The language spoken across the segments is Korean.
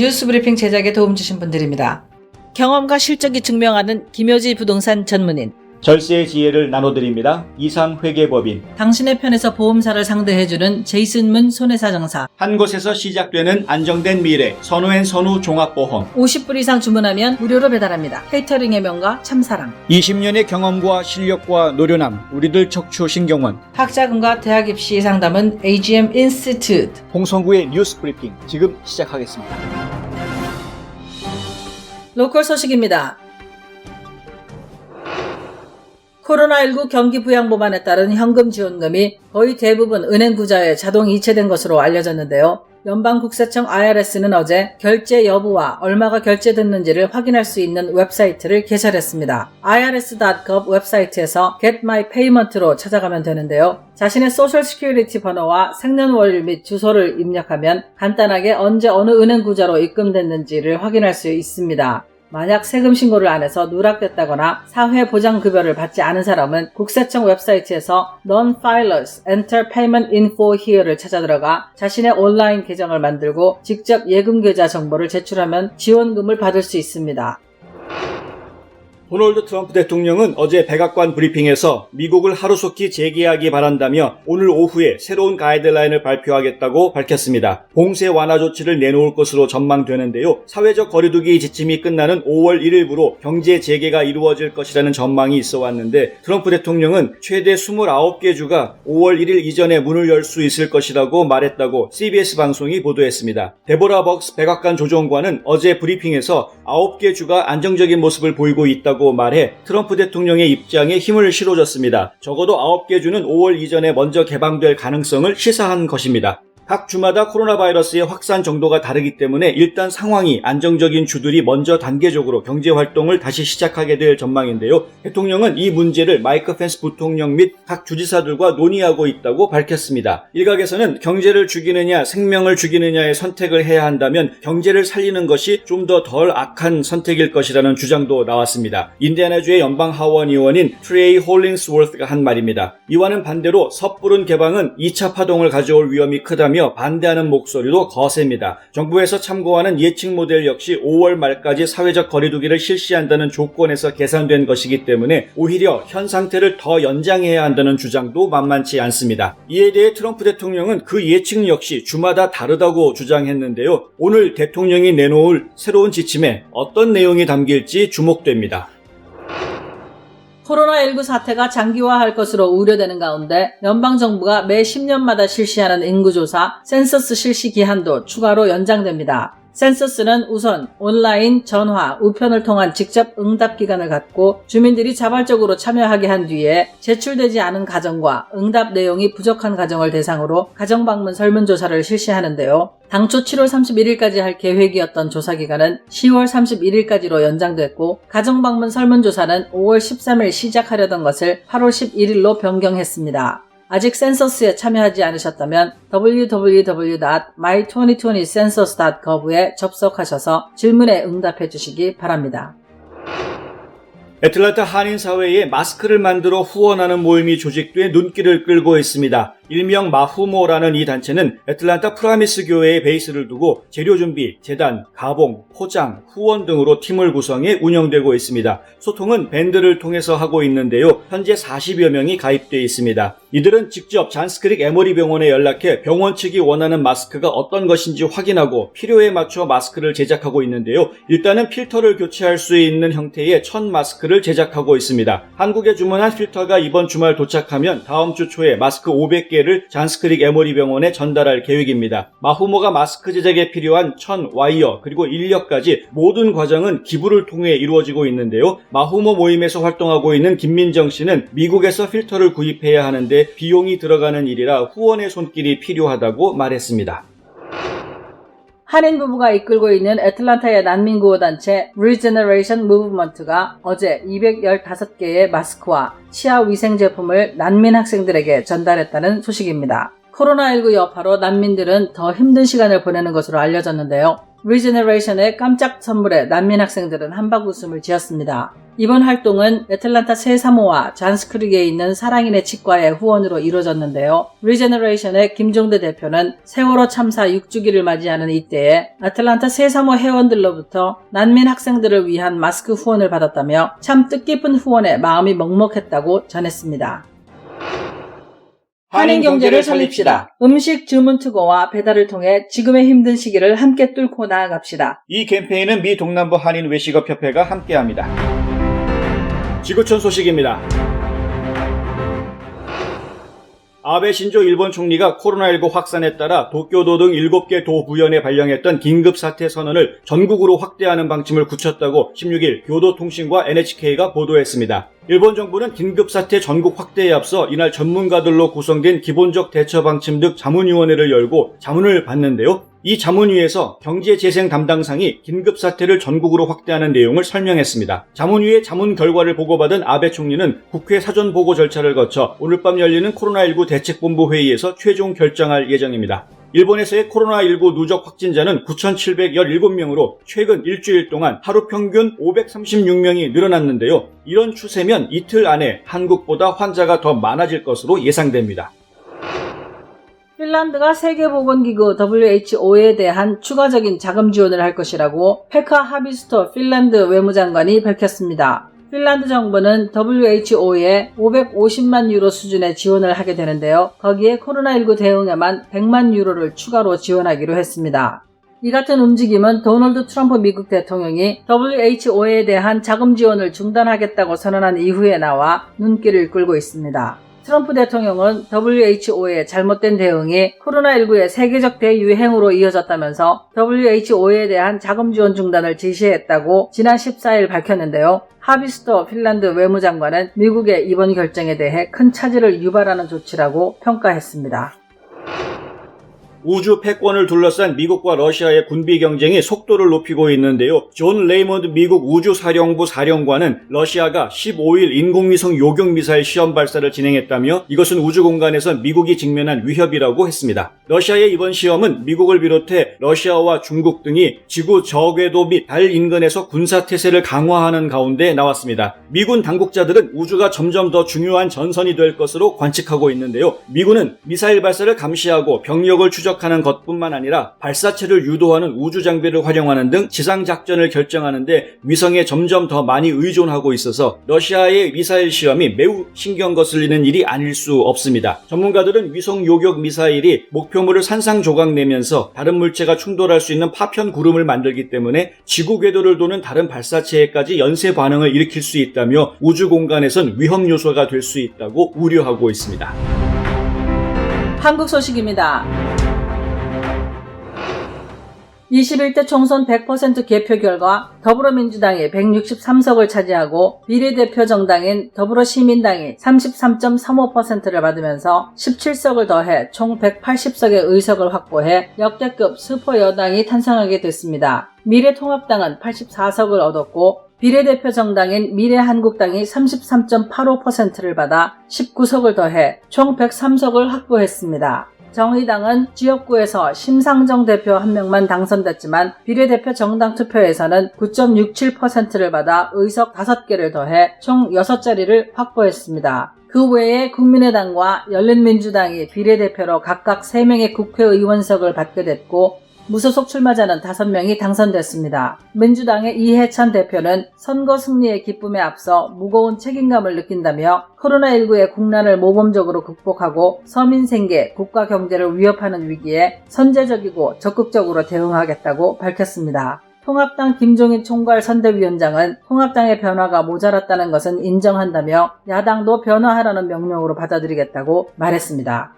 뉴스 브리핑 제작에 도움 주신 분들입니다. 경험과 실적이 증명하는 김효지 부동산 전문인, 절세의 지혜를 나눠드립니다. 이상 회계법인 당신의 편에서 보험사를 상대해주는 제이슨 문 손해사정사, 한 곳에서 시작되는 안정된 미래 선우앤 선우 종합보험 50불 이상 주문하면 무료로 배달합니다. 케이터링의 명가 참사랑, 20년의 경험과 실력과 노련함 우리들 척추 신경원 학자금과 대학 입시 상담은 AGM 인스티튜트, 홍성구의 뉴스 브리핑 지금 시작하겠습니다. 로컬 소식입니다. 코로나19 경기 부양법안에 따른 현금 지원금이 거의 대부분 은행 구좌에 자동 이체된 것으로 알려졌는데요. 연방국세청 IRS는 어제 결제 여부와 얼마가 결제됐는지를 확인할 수 있는 웹사이트를 개설했습니다. irs.gov 웹사이트에서 Get My Payment로 찾아가면 되는데요. 자신의 소셜 시큐리티 번호와 생년월일 및 주소를 입력하면 간단하게 언제 어느 은행 구좌로 입금됐는지를 확인할 수 있습니다. 만약 세금 신고를 안 해서 누락됐다거나 사회보장급여를 받지 않은 사람은 국세청 웹사이트에서 Non-Filers Enter Payment Info Here를 찾아 들어가 자신의 온라인 계정을 만들고 직접 예금 계좌 정보를 제출하면 지원금을 받을 수 있습니다. 도널드 트럼프 대통령은 어제 백악관 브리핑에서 미국을 하루속히 재개하기 바란다며 오늘 오후에 새로운 가이드라인을 발표하겠다고 밝혔습니다. 봉쇄 완화 조치를 내놓을 것으로 전망되는데요. 사회적 거리두기 지침이 끝나는 5월 1일부로 경제 재개가 이루어질 것이라는 전망이 있어 왔는데 트럼프 대통령은 최대 29개 주가 5월 1일 이전에 문을 열 수 있을 것이라고 말했다고 CBS 방송이 보도했습니다. 데보라 벅스 백악관 조정관은 어제 브리핑에서 9개 주가 안정적인 모습을 보이고 있다고 말해 트럼프 대통령의 입장에 힘을 실어줬습니다. 적어도 9개 주는 5월 이전에 먼저 개방될 가능성을 시사한 것입니다. 각 주마다 코로나 바이러스의 확산 정도가 다르기 때문에 일단 상황이 안정적인 주들이 먼저 단계적으로 경제 활동을 다시 시작하게 될 전망인데요. 대통령은 이 문제를 마이크 펜스 부통령 및 각 주지사들과 논의하고 있다고 밝혔습니다. 일각에서는 경제를 죽이느냐 생명을 죽이느냐의 선택을 해야 한다면 경제를 살리는 것이 좀 더 덜 악한 선택일 것이라는 주장도 나왔습니다. 인디애나주의 연방 하원 의원인 트레이 홀링스워스가 한 말입니다. 이와는 반대로 섣부른 개방은 2차 파동을 가져올 위험이 크다며 반대하는 목소리도 거셉니다. 정부에서 참고하는 예측 모델 역시 5월 말까지 사회적 거리두기를 실시한다는 조건에서 계산된 것이기 때문에 오히려 현 상태를 더 연장해야 한다는 주장도 만만치 않습니다. 이에 대해 트럼프 대통령은 그 예측 역시 주마다 다르다고 주장했는데요. 오늘 대통령이 내놓을 새로운 지침에 어떤 내용이 담길지 주목됩니다. 코로나19 사태가 장기화할 것으로 우려되는 가운데 연방정부가 매 10년마다 실시하는 인구조사 센서스 실시 기한도 추가로 연장됩니다. 센서스는 우선 온라인, 전화, 우편을 통한 직접 응답 기간을 갖고 주민들이 자발적으로 참여하게 한 뒤에 제출되지 않은 가정과 응답 내용이 부족한 가정을 대상으로 가정 방문 설문조사를 실시하는데요. 당초 7월 31일까지 할 계획이었던 조사 기간은 10월 31일까지로 연장됐고 가정 방문 설문조사는 5월 13일 시작하려던 것을 8월 11일로 변경했습니다. 아직 센서스에 참여하지 않으셨다면 www.my2020census.gov에 접속하셔서 질문에 응답해 주시기 바랍니다. 애틀란타 한인 사회에 마스크를 만들어 후원하는 모임이 조직돼 눈길을 끌고 있습니다. 일명 마후모라는 이 단체는 애틀란타 프라미스 교회에 베이스를 두고 재료 준비, 재단, 가봉, 포장, 후원 등으로 팀을 구성해 운영되고 있습니다. 소통은 밴드를 통해서 하고 있는데요. 현재 40여 명이 가입되어 있습니다. 이들은 직접 잔스크릭 에머리 병원에 연락해 병원 측이 원하는 마스크가 어떤 것인지 확인하고 필요에 맞춰 마스크를 제작하고 있는데요. 일단은 필터를 교체할 수 있는 형태의 천 마스크를 제작하고 있습니다. 한국에 주문한 필터가 이번 주말 도착하면 다음 주 초에 마스크 500개 를 잔스크릭 에머리 병원에 전달할 계획입니다. 마후모가 마스크 제작에 필요한 천, 와이어, 그리고 인력까지 모든 과정은 기부를 통해 이루어지고 있는데요. 마후모 모임에서 활동하고 있는 김민정 씨는 미국에서 필터를 구입해야 하는데 비용이 들어가는 일이라 후원의 손길이 필요하다고 말했습니다. 한인 부부가 이끌고 있는 애틀란타의 난민 구호 단체 Regeneration Movement가 어제 215개의 마스크와 치아 위생 제품을 난민 학생들에게 전달했다는 소식입니다. 코로나19 여파로 난민들은 더 힘든 시간을 보내는 것으로 알려졌는데요. 리제너레이션의 깜짝 선물에 난민 학생들은 한박 웃음을 지었습니다. 이번 활동은 애틀란타 세사모와 잔스크릭에 있는 사랑인의 치과의 후원으로 이루어졌는데요. 리제너레이션의 김종대 대표는 세월호 참사 6주기를 맞이하는 이때에 애틀란타 세사모 회원들로부터 난민 학생들을 위한 마스크 후원을 받았다며 참 뜻깊은 후원에 마음이 먹먹했다고 전했습니다. 한인 경제를 살립시다. 음식 주문 투고와 배달을 통해 지금의 힘든 시기를 함께 뚫고 나아갑시다. 이 캠페인은 미 동남부 한인 외식업 협회가 함께합니다. 지구촌 소식입니다. 아베 신조 일본 총리가 코로나19 확산에 따라 도쿄도 등 7개 도 부연에 발령했던 긴급 사태 선언을 전국으로 확대하는 방침을 굳혔다고 16일 교도통신과 NHK가 보도했습니다. 일본 정부는 긴급사태 전국 확대에 앞서 이날 전문가들로 구성된 기본적 대처 방침 등 자문위원회를 열고 자문을 받는데요. 이 자문위에서 경제재생 담당상이 긴급사태를 전국으로 확대하는 내용을 설명했습니다. 자문위의 자문 결과를 보고받은 아베 총리는 국회 사전 보고 절차를 거쳐 오늘 밤 열리는 코로나19 대책본부 회의에서 최종 결정할 예정입니다. 일본에서의 코로나19 누적 확진자는 9,717명으로 최근 일주일 동안 하루 평균 536명이 늘어났는데요. 이런 추세면 이틀 안에 한국보다 환자가 더 많아질 것으로 예상됩니다. 핀란드가 세계보건기구 WHO에 대한 추가적인 자금 지원을 할 것이라고 페카 하비스토 핀란드 외무장관이 밝혔습니다. 핀란드 정부는 WHO에 550만 유로 수준의 지원을 하게 되는데요. 거기에 코로나19 대응에만 100만 유로를 추가로 지원하기로 했습니다. 이 같은 움직임은 도널드 트럼프 미국 대통령이 WHO에 대한 자금 지원을 중단하겠다고 선언한 이후에 나와 눈길을 끌고 있습니다. 트럼프 대통령은 WHO의 잘못된 대응이 코로나19의 세계적 대유행으로 이어졌다면서 WHO에 대한 자금 지원 중단을 지시했다고 지난 14일 밝혔는데요. 하비스터 핀란드 외무장관은 미국의 이번 결정에 대해 큰 차질을 유발하는 조치라고 평가했습니다. 우주 패권을 둘러싼 미국과 러시아의 군비 경쟁이 속도를 높이고 있는데요. 존 레이먼드 미국 우주사령부 사령관은 러시아가 15일 인공위성 요격 미사일 시험 발사를 진행했다며 이것은 우주 공간에서 미국이 직면한 위협이라고 했습니다. 러시아의 이번 시험은 미국을 비롯해 러시아와 중국 등이 지구 저궤도 및 달 인근에서 군사 태세를 강화하는 가운데 나왔습니다. 미군 당국자들은 우주가 점점 더 중요한 전선이 될 것으로 관측하고 있는데요. 미군은 미사일 발사를 감시하고 병력을 추적 하는 것뿐만 아니라 발사체를 유도하는 우주 장비를 활용하는 등 지상 작전을 결정하는데 위성에 점점 더 많이 의존하고 있어서 러시아의 미사일 시험이 매우 신경 거슬리는 일이 아닐 수 없습니다. 전문가들은 위성 요격 미사일이 목표물을 산상조각 내면서 다른 물체가 충돌할 수 있는 파편 구름을 만들기 때문에 지구 궤도를 도는 다른 발사체에까지 연쇄 반응을 일으킬 수 있다며 우주 공간에선 위험 요소가 될 수 있다고 우려하고 있습니다. 한국 소식입니다. 21대 총선 100% 개표 결과 더불어민주당이 163석을 차지하고 비례대표 정당인 더불어시민당이 33.35%를 받으면서 17석을 더해 총 180석의 의석을 확보해 역대급 슈퍼 여당이 탄생하게 됐습니다. 미래통합당은 84석을 얻었고 비례대표 정당인 미래한국당이 33.85%를 받아 19석을 더해 총 103석을 확보했습니다. 정의당은 지역구에서 심상정 대표 한 명만 당선됐지만 비례대표 정당 투표에서는 9.67%를 받아 의석 5개를 더해 총 6자리를 확보했습니다. 그 외에 국민의당과 열린민주당이 비례대표로 각각 3명의 국회의원석을 받게 됐고 무소속 출마자는 5명이 당선됐습니다. 민주당의 이해찬 대표는 선거 승리의 기쁨에 앞서 무거운 책임감을 느낀다며 코로나19의 국난을 모범적으로 극복하고 서민 생계, 국가 경제를 위협하는 위기에 선제적이고 적극적으로 대응하겠다고 밝혔습니다. 통합당 김종인 총괄 선대위원장은 통합당의 변화가 모자랐다는 것은 인정한다며 야당도 변화하라는 명령으로 받아들이겠다고 말했습니다.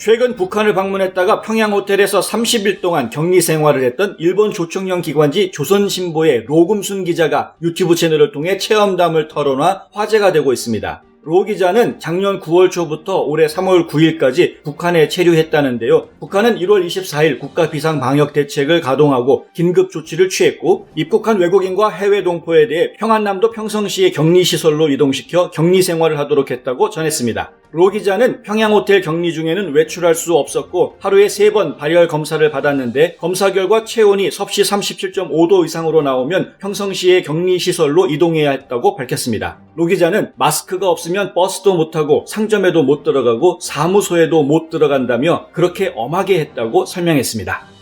최근 북한을 방문했다가 평양 호텔에서 30일 동안 격리 생활을 했던 일본 조청령 기관지 조선신보의 로금순 기자가 유튜브 채널을 통해 체험담을 털어놔 화제가 되고 있습니다. 로 기자는 작년 9월 초부터 올해 3월 9일까지 북한에 체류했다는데요. 북한은 1월 24일 국가 비상 방역 대책을 가동하고 긴급 조치를 취했고 입국한 외국인과 해외 동포에 대해 평안남도 평성시의 격리 시설로 이동시켜 격리 생활을 하도록 했다고 전했습니다. 로 기자는 평양 호텔 격리 중에는 외출할 수 없었고 하루에 세번 발열 검사를 받았는데 검사 결과 체온이 섭씨 37.5도 이상으로 나오면 평성시의 격리 시설로 이동해야 했다고 밝혔습니다. 로 기자는 마스크가 없으면 버스도 못 타고 상점에도 못 들어가고 사무소에도 못 들어간다며 그렇게 엄하게 했다고 설명했습니다.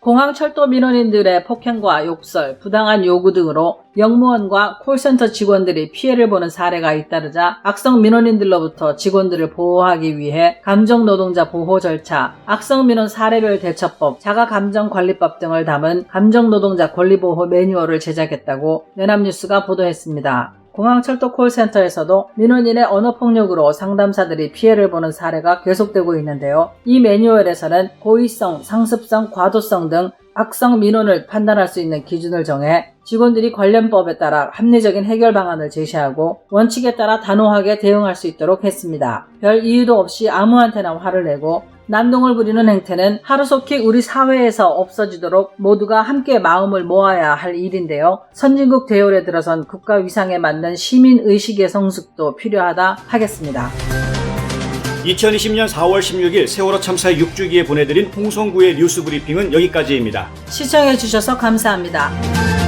공항 철도 민원인들의 폭행과 욕설, 부당한 요구 등으로 영무원과 콜센터 직원들이 피해를 보는 사례가 잇따르자 악성 민원인들로부터 직원들을 보호하기 위해 감정노동자 보호 절차, 악성 민원 사례별 대처법, 자가감정관리법 등을 담은 감정노동자 권리보호 매뉴얼을 제작했다고 연합뉴스가 보도했습니다. 공항철도 콜센터에서도 민원인의 언어폭력으로 상담사들이 피해를 보는 사례가 계속되고 있는데요. 이 매뉴얼에서는 고의성, 상습성, 과도성 등 악성 민원을 판단할 수 있는 기준을 정해 직원들이 관련법에 따라 합리적인 해결 방안을 제시하고 원칙에 따라 단호하게 대응할 수 있도록 했습니다. 별 이유도 없이 아무한테나 화를 내고 난동을 부리는 행태는 하루속히 우리 사회에서 없어지도록 모두가 함께 마음을 모아야 할 일인데요. 선진국 대열에 들어선 국가 위상에 맞는 시민 의식의 성숙도 필요하다 하겠습니다. 2020년 4월 16일 세월호 참사 6주기에 보내드린 홍성구의 뉴스 브리핑은 여기까지입니다. 시청해주셔서 감사합니다.